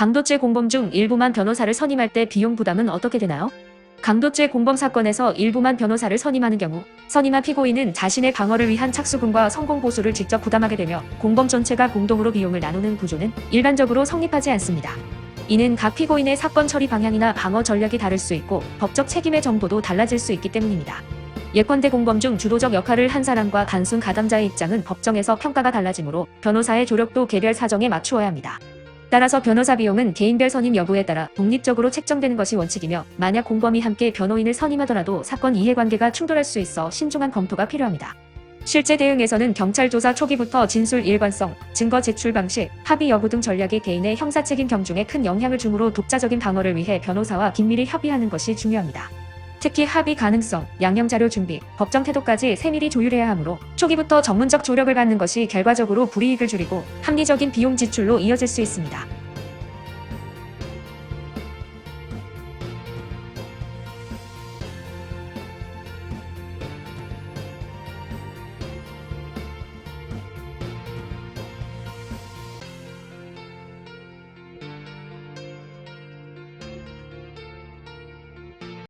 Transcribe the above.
강도죄 공범 중 일부만 변호사를 선임할 때 비용 부담은 어떻게 되나요? 강도죄 공범 사건에서 일부만 변호사를 선임하는 경우 선임한 피고인은 자신의 방어를 위한 착수금과 성공 보수를 직접 부담하게 되며 공범 전체가 공동으로 비용을 나누는 구조는 일반적으로 성립하지 않습니다. 이는 각 피고인의 사건 처리 방향이나 방어 전략이 다를 수 있고 법적 책임의 정도도 달라질 수 있기 때문입니다. 예컨대 공범 중 주도적 역할을 한 사람과 단순 가담자의 입장은 법정에서 평가가 달라지므로 변호사의 조력도 개별 사정에 맞추어야 합니다. 따라서 변호사 비용은 개인별 선임 여부에 따라 독립적으로 책정되는 것이 원칙이며 만약 공범이 함께 변호인을 선임하더라도 사건 이해관계가 충돌할 수 있어 신중한 검토가 필요합니다. 실제 대응에서는 경찰 조사 초기부터 진술 일관성, 증거 제출 방식, 합의 여부 등 전략이 개인의 형사 책임 경중에 큰 영향을 주므로 독자적인 방어를 위해 변호사와 긴밀히 협의하는 것이 중요합니다. 특히 합의 가능성, 양형 자료 준비, 법정 태도까지 세밀히 조율해야 하므로 초기부터 전문적 조력을 갖는 것이 결과적으로 불이익을 줄이고 합리적인 비용 지출로 이어질 수 있습니다.